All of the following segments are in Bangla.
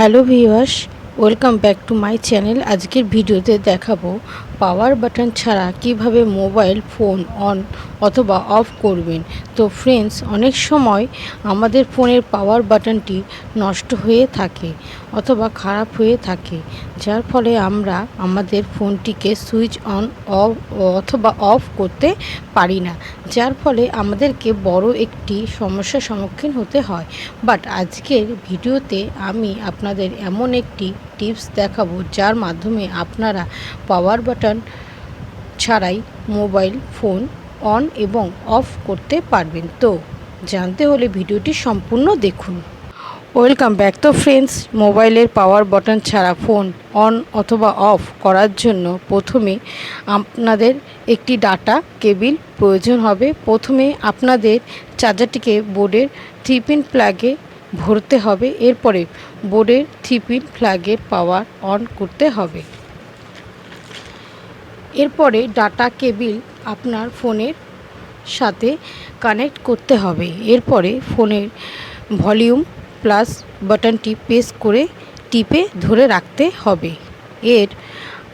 Hello viewers welcome back to my channel. আজকের ভিডিওতে দেখাবো পাওয়ার বাটন ছাড়া কীভাবে মোবাইল ফোন অন অথবা অফ করবেন। তো ফ্রেন্ডস অনেক সময় আমাদের ফোনের পাওয়ার বাটনটি নষ্ট হয়ে থাকে অথবা খারাপ হয়ে থাকে, যার ফলে আমরা আমাদের ফোনটিকে সুইচ অন, অফ, অথবা অফ করতে পারি না, যার ফলে আমাদেরকে বড় একটি সমস্যার সম্মুখীন হতে হয়। বাট আজকের ভিডিওতে আমি আপনাদের এমন একটি টিপস দেখাবো, যার মাধ্যমে আপনারা পাওয়ার বাটন ছাড়াই মোবাইল ফোন অন এবং অফ করতে পারবেন। তো, জানতে হলে ভিডিওটি সম্পূর্ণ দেখুন। ওয়েলকাম ব্যাক তো ফ্রেন্ডস মোবাইলের পাওয়ার বাটন ছাড়া ফোন অন অথবা অফ করার জন্য প্রথমে আপনাদের একটি ডাটা কেবিল প্রয়োজন হবে। প্রথমে আপনাদের চার্জারটিকে বোর্ডের থ্রি পিন প্লাগে ভরতে হবে। এরপরে বোর্ডের থ্রি পিন প্লাগের পাওয়ার অন করতে হবে। এরপরে ডাটা কেবিল আপনার ফোনের সাথে কানেক্ট করতে হবে। এরপরে ফোনের ভলিউম প্লাস বাটনটি প্রেস করে টিপে ধরে রাখতে হবে। এর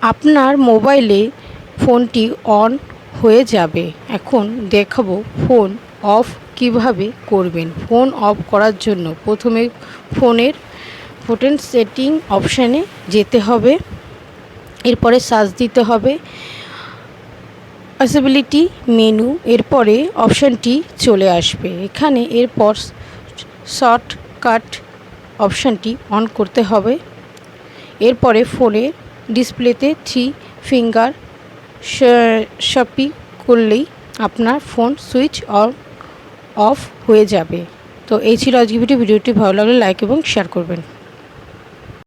আপনার মোবাইলে ফোনটি অন হয়ে যাবে। এখন দেখাবো ফোন অফ কীভাবে করবেন? ফোন অফ করার জন্য প্রথমে ফোনের ফোটেন সেটিং অপশানে যেতে হবে। এরপরে সার্চ দিতে হবে। অ্যাসেবিলিটি মেনু, এরপরে অপশানটি চলে আসবে। এখানে এরপর শর্টকাট অপশানটি অন করতে হবে। এরপরে ফোনের ডিসপ্লেতে থ্রি ফিঙ্গার শপি করলেই আপনার ফোন সুইচ অন অফ হয়ে যাবে। তো এই ছিল আজকে ভিডিও। ভিডিওটি ভালো লাগলে লাইক এবং শেয়ার করবেন।